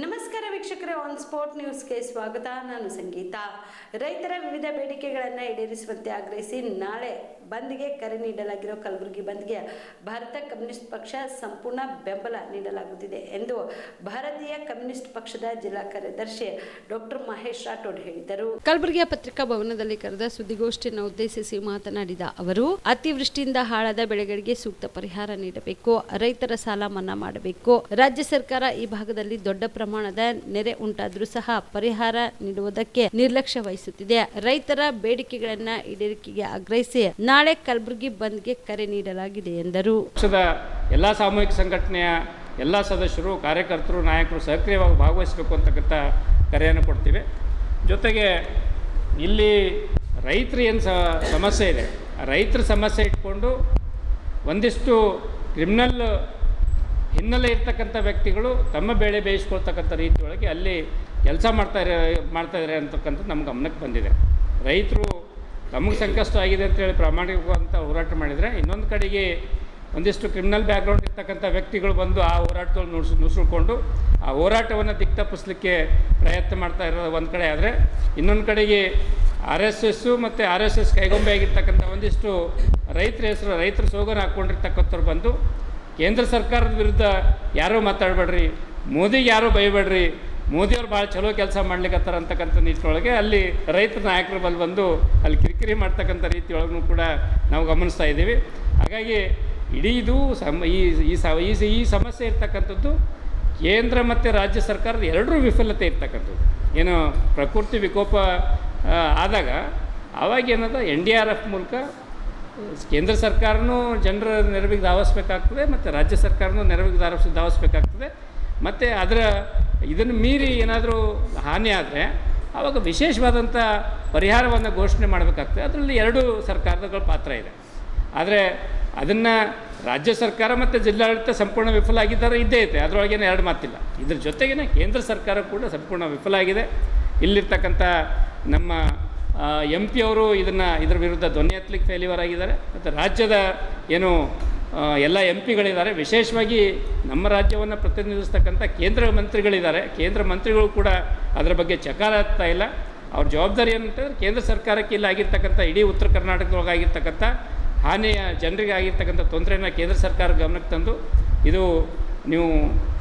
ನಮಸ್ಕಾರ ವೀಕ್ಷಕರೇ on spot ನ್ಯೂಸ್ಗೆ ಸ್ವಾಗತ. ನಾನು ಸಂಗೀತ. ರೈತರ ವಿವಿಧ ಬೇಡಿಕೆಗಳನ್ನು ಈಡೇರಿಸುವಂತೆ ಆಗ್ರಹಿಸಿ ನಾಳೆ ಬಂದ್ಗೆ ಕರೆ ನೀಡಲಾಗಿರೋ ಕಲಬುರಗಿ ಬಂದ್ಗೆ ಭಾರತ ಕಮ್ಯುನಿಸ್ಟ್ ಪಕ್ಷ ಸಂಪೂರ್ಣ ಬೆಂಬಲ ನೀಡಲಾಗುತ್ತಿದೆ ಎಂದು ಭಾರತೀಯ ಕಮ್ಯುನಿಸ್ಟ್ ಪಕ್ಷದ ಜಿಲ್ಲಾ ಕಾರ್ಯದರ್ಶಿ ಡಾಕ್ಟರ್ ಮಹೇಶ್ ರಾಠೋಡ್ ಹೇಳಿದರು. ಕಲಬುರಗಿಯ ಪತ್ರಿಕಾ ಭವನದಲ್ಲಿ ಕರೆದ ಸುದ್ದಿಗೋಷ್ಠಿಯನ್ನು ಉದ್ದೇಶಿಸಿ ಮಾತನಾಡಿದ ಅವರು, ಅತಿವೃಷ್ಟಿಯಿಂದ ಹಾಳಾದ ಬೆಳೆಗಳಿಗೆ ಸೂಕ್ತ ಪರಿಹಾರ ನೀಡಬೇಕು, ರೈತರ ಸಾಲ ಮನ್ನಾ ಮಾಡಬೇಕು. ರಾಜ್ಯ ಸರ್ಕಾರ ಈ ಭಾಗದಲ್ಲಿ ದೊಡ್ಡ ಪ್ರಮಾಣದ ನೆರೆ ಉಂಟಾದರೂ ಸಹ ಪರಿಹಾರ ನೀಡುವುದಕ್ಕೆ ನಿರ್ಲಕ್ಷ್ಯ ವಹಿಸುತ್ತಿದೆ. ರೈತರ ಬೇಡಿಕೆಗಳನ್ನ ಈಡೇರಿಕೆಗೆ ಆಗ್ರಹಿಸಿ ನಾಳೆ ಕಲಬುರಗಿ ಬಂದ್ಗೆ ಕರೆ ನೀಡಲಾಗಿದೆ ಎಂದರು. ಪಕ್ಷದ ಎಲ್ಲ ಸಾಮೂಹಿಕ ಸಂಘಟನೆಯ ಎಲ್ಲ ಸದಸ್ಯರು, ಕಾರ್ಯಕರ್ತರು, ನಾಯಕರು ಸಕ್ರಿಯವಾಗಿ ಭಾಗವಹಿಸಬೇಕು ಅಂತಕ್ಕಂಥ ಕರೆಯನ್ನು ಕೊಡ್ತೀವಿ. ಜೊತೆಗೆ ಇಲ್ಲಿ ರೈತರು ಏನು ಸಮಸ್ಯೆ ಇದೆ? ರೈತರ ಸಮಸ್ಯೆ ಇಟ್ಕೊಂಡು ಒಂದಿಷ್ಟು ಕ್ರಿಮಿನಲ್ ಹಿನ್ನೆಲೆ ಇರ್ತಕ್ಕಂಥ ವ್ಯಕ್ತಿಗಳು ತಮ್ಮ ಬೆಳೆ ಬೇಯಿಸ್ಕೊಳ್ತಕ್ಕಂಥ ರೀತಿಯೊಳಗೆ ಅಲ್ಲಿ ಕೆಲಸ ಮಾಡ್ತಾ ಇರೋ, ಮಾಡ್ತಾ ಇದ್ದಾರೆ ಅಂತಕ್ಕಂಥದ್ದು ನಮ್ಮ ಗಮನಕ್ಕೆ ಬಂದಿದೆ. ರೈತರು ತಮಗೆ ಸಂಕಷ್ಟ ಆಗಿದೆ ಅಂತೇಳಿ ಪ್ರಾಮಾಣಿಕವಂತ ಹೋರಾಟ ಮಾಡಿದರೆ ಇನ್ನೊಂದು ಕಡೆಗೆ ಒಂದಿಷ್ಟು ಕ್ರಿಮಿನಲ್ ಬ್ಯಾಕ್ಗ್ರೌಂಡ್ ಇರ್ತಕ್ಕಂಥ ವ್ಯಕ್ತಿಗಳು ಬಂದು ಆ ಹೋರಾಟದಲ್ಲಿ ನುಡ್ಸ್, ನುಸುಳ್ಕೊಂಡು ಆ ಹೋರಾಟವನ್ನು ದಿಕ್ತಪ್ಪಿಸ್ಲಿಕ್ಕೆ ಪ್ರಯತ್ನ ಮಾಡ್ತಾ ಇರೋದು ಒಂದು ಕಡೆ. ಆದರೆ ಇನ್ನೊಂದು ಕಡೆಗೆ ಆರ್ ಎಸ್ ಎಸ್ಸು ಮತ್ತು ಆರ್ ಎಸ್ ಎಸ್ ಕೈಗೊಂಬೆ ಆಗಿರ್ತಕ್ಕಂಥ ಒಂದಿಷ್ಟು ರೈತರ ಹೆಸರು, ರೈತರ ಸೋಗನ ಹಾಕ್ಕೊಂಡಿರ್ತಕ್ಕಂಥವ್ರು ಬಂದು ಕೇಂದ್ರ ಸರ್ಕಾರದ ವಿರುದ್ಧ ಯಾರೂ ಮಾತಾಡಬೇಡ್ರಿ ಮೋದಿಗೆ ಯಾರೂ ಬೈಬೇಡ್ರಿ, ಮೋದಿಯವ್ರು ಭಾಳ ಚಲೋ ಕೆಲಸ ಮಾಡ್ಲಿಕ್ಕತ್ತಾರ ಅಂತಕ್ಕಂಥ ನಿಟ್ಟಿನೊಳಗೆ ಅಲ್ಲಿ ರೈತ ನಾಯಕರು ಬಲ್ ಬಂದು ಅಲ್ಲಿ ಕಿರಿಕಿರಿ ಮಾಡ್ತಕ್ಕಂಥ ರೀತಿಯೊಳಗೂ ಕೂಡ ನಾವು ಗಮನಿಸ್ತಾ ಇದ್ದೀವಿ. ಹಾಗಾಗಿ ಇಡೀ ಇದು ಸಮ, ಈ ಈ ಸ, ಈ ಸಮಸ್ಯೆ ಇರ್ತಕ್ಕಂಥದ್ದು ಕೇಂದ್ರ ಮತ್ತು ರಾಜ್ಯ ಸರ್ಕಾರದ ಎರಡರೂ ವಿಫಲತೆ ಇರ್ತಕ್ಕಂಥದ್ದು. ಏನು ಪ್ರಕೃತಿ ವಿಕೋಪ ಆದಾಗ ಆವಾಗ ಏನದ ಎನ್ ಡಿ ಆರ್ ಎಫ್ ಮೂಲಕ ಕೇಂದ್ರ ಸರ್ಕಾರನೂ ಜನರ ನೆರವಿಗೆ ಧಾವಿಸ್ಬೇಕಾಗ್ತದೆ, ಮತ್ತು ರಾಜ್ಯ ಸರ್ಕಾರನೂ ನೆರವಿಗೆ ಧಾವಿಸ್ ಧಾವಿಸ್ಬೇಕಾಗ್ತದೆ. ಮತ್ತು ಅದರ ಇದನ್ನು ಮೀರಿ ಏನಾದರೂ ಹಾನಿ ಆದರೆ ಆವಾಗ ವಿಶೇಷವಾದಂಥ ಪರಿಹಾರವನ್ನು ಘೋಷಣೆ ಮಾಡಬೇಕಾಗ್ತದೆ. ಅದರಲ್ಲಿ ಎರಡು ಸರ್ಕಾರಗಳ ಪಾತ್ರ ಇದೆ. ಆದರೆ ಅದನ್ನು ರಾಜ್ಯ ಸರ್ಕಾರ ಮತ್ತು ಜಿಲ್ಲಾಡಳಿತ ಸಂಪೂರ್ಣ ವಿಫಲ ಆಗಿದ್ದಾರೆ, ಇದ್ದೇ ಐತೆ ಅದರೊಳಗೇನೆ ಎರಡು ಮಾತಿಲ್ಲ. ಇದ್ರ ಜೊತೆಗೇ ಕೇಂದ್ರ ಸರ್ಕಾರ ಕೂಡ ಸಂಪೂರ್ಣ ವಿಫಲ ಆಗಿದೆ. ಇಲ್ಲಿರ್ತಕ್ಕಂಥ ನಮ್ಮ ಎಂ ಪಿ ಅವರು ಇದನ್ನು ಇದರ ವಿರುದ್ಧ ಧ್ವನಿ ಎತ್ತಲಿಕ್ಕೆ ಫೇಲ್ಯೂರ್ ಆಗಿದ್ದಾರೆ. ಮತ್ತು ರಾಜ್ಯದ ಏನು ಎಲ್ಲ ಎಂ ಪಿಗಳಿದ್ದಾರೆ ವಿಶೇಷವಾಗಿ ನಮ್ಮ ರಾಜ್ಯವನ್ನು ಪ್ರತಿನಿಧಿಸ್ತಕ್ಕಂಥ ಕೇಂದ್ರ ಮಂತ್ರಿಗಳಿದ್ದಾರೆ. ಕೇಂದ್ರ ಮಂತ್ರಿಗಳು ಕೂಡ ಅದರ ಬಗ್ಗೆ ಚಕಾರ ಆಗ್ತಾ ಇಲ್ಲ. ಅವ್ರ ಜವಾಬ್ದಾರಿ ಅಂತಂದರೆ ಕೇಂದ್ರ ಸರ್ಕಾರಕ್ಕೆ ಇಲ್ಲಿ ಆಗಿರ್ತಕ್ಕಂಥ ಇಡೀ ಉತ್ತರ ಕರ್ನಾಟಕದೊಳಗಾಗಿರ್ತಕ್ಕಂಥ ಹಾನಿಯ ಜನರಿಗೆ ಆಗಿರ್ತಕ್ಕಂಥ ತೊಂದರೆಯನ್ನು ಕೇಂದ್ರ ಸರ್ಕಾರ ಗಮನಕ್ಕೆ ತಂದು ಇದು ನೀವು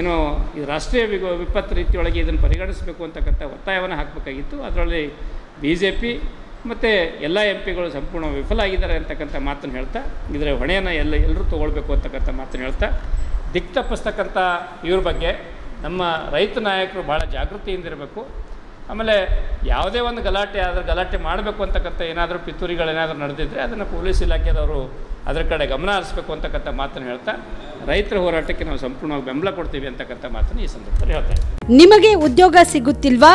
ಏನೋ ಈ ರಾಷ್ಟ್ರೀಯ ವಿಪತ್ತು ರೀತಿಯೊಳಗೆ ಇದನ್ನು ಪರಿಗಣಿಸಬೇಕು ಅಂತಕ್ಕಂಥ ಒತ್ತಾಯವನ್ನು ಹಾಕಬೇಕಾಗಿತ್ತು. ಅದರಲ್ಲಿ ಬಿ ಜೆ ಪಿ ಮತ್ತು ಎಲ್ಲ ಎಂ ಪಿಗಳು ಸಂಪೂರ್ಣ ವಿಫಲ ಆಗಿದ್ದಾರೆ ಅಂತಕ್ಕಂಥ ಮಾತನ್ನು ಹೇಳ್ತಾ, ಇದರ ಹೊಣೆಯನ್ನು ಎಲ್ಲ ಎಲ್ಲರೂ ತೊಗೊಳ್ಬೇಕು ಅಂತಕ್ಕಂಥ ಮಾತನ್ನು ಹೇಳ್ತಾ, ದಿಕ್ ತಪ್ಪಿಸ್ತಕ್ಕಂಥ ಇವ್ರ ಬಗ್ಗೆ ನಮ್ಮ ರೈತ ನಾಯಕರು ಭಾಳ ಜಾಗೃತಿಯಿಂದಿರಬೇಕು ಆಮೇಲೆ ಯಾವುದೇ ಒಂದು ಗಲಾಟೆ ಆದರೆ ಗಲಾಟೆ ಮಾಡಬೇಕು ಅಂತಕ್ಕಂಥ ಏನಾದರೂ ಪಿತೂರಿಗಳೇನಾದರೂ ನಡೆದಿದ್ದರೆ ಅದನ್ನು ಪೊಲೀಸ್ ಇಲಾಖೆದವರು ಅದರ ಕಡೆ ಗಮನ ಹರಿಸ್ಬೇಕು ಅಂತಕ್ಕಂಥ ಮಾತನ್ನು ಹೇಳ್ತಾ, ರೈತರ ಹೋರಾಟಕ್ಕೆ ನಾವು ಸಂಪೂರ್ಣವಾಗಿ ಬೆಂಬಲ ಕೊಡ್ತೀವಿ ಅಂತಕ್ಕಂಥ ಮಾತನ್ನು ಈ ಸಂದರ್ಭದಲ್ಲಿ ಹೇಳ್ತಾ ನಿಮಗೆ ಉದ್ಯೋಗ ಸಿಗುತ್ತಿಲ್ವಾ?